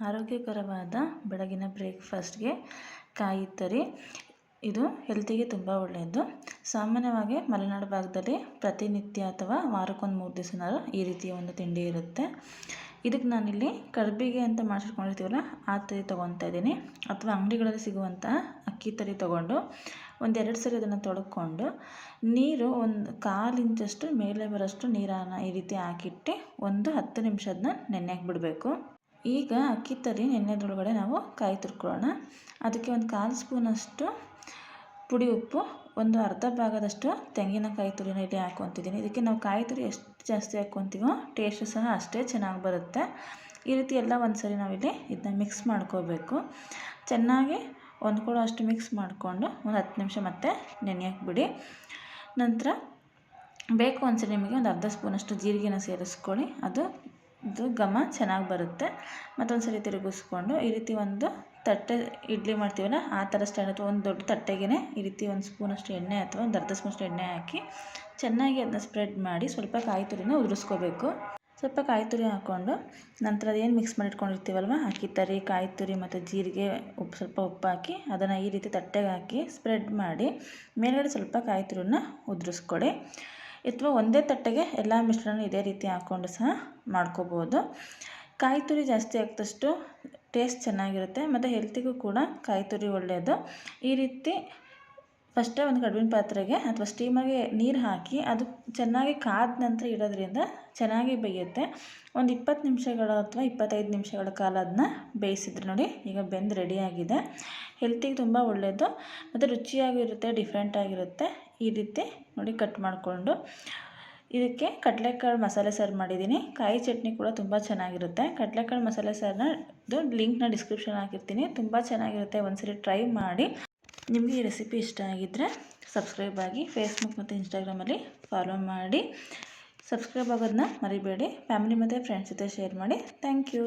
ಆರೋಗ್ಯಕರವಾದ ಬೆಳಗಿನ ಬ್ರೇಕ್ಫಾಸ್ಟ್ಗೆ ಕಾಯಿ ತರಿ ಇದು ಹೆಲ್ತಿಗೆ ತುಂಬ ಒಳ್ಳೆಯದು ಸಾಮಾನ್ಯವಾಗಿ ಮಲೆನಾಡು ಭಾಗದಲ್ಲಿ ಪ್ರತಿನಿತ್ಯ ಅಥವಾ ವಾರಕ್ಕೊಂದು ಮೂರು ದಿವಸನಾದ್ರೂ ಈ ರೀತಿಯ ಒಂದು ತಿಂಡಿ ಇರುತ್ತೆ. ಇದಕ್ಕೆ ನಾನಿಲ್ಲಿ ಕರ್ಬಿಗೆ ಅಂತ ಮಾಡಿಸ್ಕೊಂಡಿರ್ತೀವಲ್ಲ ಆ ತರಿ ತೊಗೊತಾ ಇದ್ದೀನಿ. ಅಥವಾ ಅಂಗಡಿಗಳಲ್ಲಿ ಸಿಗುವಂಥ ಅಕ್ಕಿ ತರಿ ತೊಗೊಂಡು ಒಂದೆರಡು ಸರಿ ಅದನ್ನು ತೊಳ್ಕೊಂಡು ನೀರು ಒಂದು ಕಾಲು ಇಂಚಷ್ಟು ಮೇಲೆ ಬರೋಷ್ಟು ನೀರನ್ನು ಈ ರೀತಿ ಹಾಕಿಟ್ಟು ಒಂದು ಹತ್ತು ನಿಮಿಷ ಅದನ್ನ ನೆನೆಯಕ್ಕೆ ಬಿಡಬೇಕು ಈಗ ಅಕ್ಕಿ ತರಿ ಎಣ್ಣೆದೊಳಗಡೆ ನಾವು ಕಾಯಿ ತುರ್ಕೊಳ್ಳೋಣ. ಅದಕ್ಕೆ ಒಂದು ಕಾಲು ಸ್ಪೂನಷ್ಟು ಪುಡಿ ಉಪ್ಪು, ಒಂದು ಅರ್ಧ ಭಾಗದಷ್ಟು ತೆಂಗಿನಕಾಯಿ ತುರಿನ ಇಲ್ಲಿ ಹಾಕ್ಕೊತಿದ್ದೀನಿ. ಇದಕ್ಕೆ ನಾವು ಕಾಯಿ ತುರಿ ಎಷ್ಟು ಜಾಸ್ತಿ ಹಾಕ್ಕೊತೀವೋ ಟೇಸ್ಟು ಸಹ ಅಷ್ಟೇ ಚೆನ್ನಾಗಿ ಬರುತ್ತೆ. ಈ ರೀತಿ ಎಲ್ಲ ಒಂದು ಸರಿ ನಾವಿಲ್ಲಿ ಇದನ್ನ ಮಿಕ್ಸ್ ಮಾಡ್ಕೋಬೇಕು. ಚೆನ್ನಾಗಿ ಹೊಂದ್ಕೊಳ್ಳೋ ಅಷ್ಟು ಮಿಕ್ಸ್ ಮಾಡಿಕೊಂಡು ಒಂದು ಹತ್ತು ನಿಮಿಷ ಮತ್ತೆ ನೆನೆಯಕ್ಕೆ ಬಿಡಿ ನಂತರ ಬೇಕು ಅನ್ಸರಿ ನಿಮಗೆ ಒಂದು ಅರ್ಧ ಸ್ಪೂನಷ್ಟು ಜೀರಿಗೆನ ಸೇರಿಸ್ಕೊಳ್ಳಿ. ಅದು ಇದು ಘಮ ಚೆನ್ನಾಗಿ ಬರುತ್ತೆ. ಮತ್ತೊಂದು ಸರಿ ತಿರುಗಿಸ್ಕೊಂಡು ಈ ರೀತಿ ಒಂದು ತಟ್ಟೆ, ಇಡ್ಲಿ ಮಾಡ್ತೀವಲ್ಲ ಆ ಥರ ಸ್ಟ್ಯಾಂಡ್ ಅಥವಾ ಒಂದು ದೊಡ್ಡ ತಟ್ಟೆಗೇ ಈ ರೀತಿ ಒಂದು ಸ್ಪೂನಷ್ಟು ಎಣ್ಣೆ ಅಥವಾ ಒಂದು ಅರ್ಧ ಸ್ಪೂನಷ್ಟು ಎಣ್ಣೆ ಹಾಕಿ ಚೆನ್ನಾಗಿ ಅದನ್ನ ಸ್ಪ್ರೆಡ್ ಮಾಡಿ ಸ್ವಲ್ಪ ಕಾಯಿ ತುರಿನ ಉದುರಿಸ್ಕೋಬೇಕು. ಸ್ವಲ್ಪ ಕಾಯಿ ತುರಿ ಹಾಕ್ಕೊಂಡು ನಂತರ ಅದೇನು ಮಿಕ್ಸ್ ಮಾಡಿಟ್ಕೊಂಡಿರ್ತೀವಲ್ವ ಅಕ್ಕಿ ತರಿ ಕಾಯಿ ತುರಿ ಮತ್ತು ಜೀರಿಗೆ ಉಪ್ಪು, ಸ್ವಲ್ಪ ಉಪ್ಪು ಹಾಕಿ ಅದನ್ನು ಈ ರೀತಿ ತಟ್ಟೆಗೆ ಹಾಕಿ ಸ್ಪ್ರೆಡ್ ಮಾಡಿ ಮೇಲ್ಗಡೆ ಸ್ವಲ್ಪ ಕಾಯಿ ತುರಿನ ಉದುರಿಸ್ಕೊಡಿ. ಅಥವಾ ಒಂದೇ ತಟ್ಟೆಗೆ ಎಲ್ಲ ಮಿಶ್ರಣ ಇದೇ ರೀತಿ ಹಾಕ್ಕೊಂಡು ಸಹ ಮಾಡ್ಕೋಬೋದು. ಕಾಯಿ ತುರಿ ಜಾಸ್ತಿ ಹಾಕಿದಷ್ಟು ಟೇಸ್ಟ್ ಚೆನ್ನಾಗಿರುತ್ತೆ, ಮತ್ತು ಹೆಲ್ತಿಗೂ ಕೂಡ ಕಾಯಿ ತುರಿ ಒಳ್ಳೆಯದು ಈ ರೀತಿ ಫಸ್ಟೇ ಒಂದು ಕಡುಬಿನ ಪಾತ್ರೆಗೆ ಅಥವಾ ಸ್ಟೀಮಾಗೆ ನೀರು ಹಾಕಿ ಅದು ಚೆನ್ನಾಗಿ ಕಾದ ನಂತರ ಇಡೋದ್ರಿಂದ ಚೆನ್ನಾಗಿ ಬೇಯುತ್ತೆ. ಒಂದು ಇಪ್ಪತ್ತು ನಿಮಿಷಗಳ ಅಥವಾ ಇಪ್ಪತ್ತೈದು ನಿಮಿಷಗಳ ಕಾಲ ಅದನ್ನ ಬೇಯಿಸಿದ್ರು ನೋಡಿ ಈಗ ಬೆಂದು ರೆಡಿಯಾಗಿದೆ ಹೆಲ್ತಿಗೆ ತುಂಬ ಒಳ್ಳೆಯದು ಮತ್ತು ರುಚಿಯಾಗಿರುತ್ತೆ ಡಿಫ್ರೆಂಟಾಗಿರುತ್ತೆ ಈ ರೀತಿ ನೋಡಿ ಕಟ್ ಮಾಡಿಕೊಂಡು ಇದಕ್ಕೆ ಕಡಲೆಕಾಳು ಮಸಾಲೆ ಸಾರು ಮಾಡಿದ್ದೀನಿ. ಕಾಯಿ ಚಟ್ನಿ ಕೂಡ ತುಂಬ ಚೆನ್ನಾಗಿರುತ್ತೆ. ಕಡಲೆಕಾಳು ಮಸಾಲೆ ಸಾರನ್ನ ಲಿಂಕ್ನ ಡಿಸ್ಕ್ರಿಪ್ಷನ್ ಹಾಕಿರ್ತೀನಿ. ತುಂಬ ಚೆನ್ನಾಗಿರುತ್ತೆ. ಒಂದ್ಸರಿ ಟ್ರೈ ಮಾಡಿ. ನಿಮಗೆ ಈ ರೆಸಿಪಿ ಇಷ್ಟ ಆಗಿದ್ದರೆ ಸಬ್ಸ್ಕ್ರೈಬ್ ಆಗಿ ಫೇಸ್ಬುಕ್ ಮತ್ತು ಇನ್ಸ್ಟಾಗ್ರಾಮಲ್ಲಿ ಫಾಲೋ ಮಾಡಿ. ಸಬ್ಸ್ಕ್ರೈಬ್ ಆಗೋದನ್ನ ಮರಿಬೇಡಿ. ಫ್ಯಾಮಿಲಿ ಮತ್ತು ಫ್ರೆಂಡ್ಸ್ ಜೊತೆ ಶೇರ್ ಮಾಡಿ. Thank you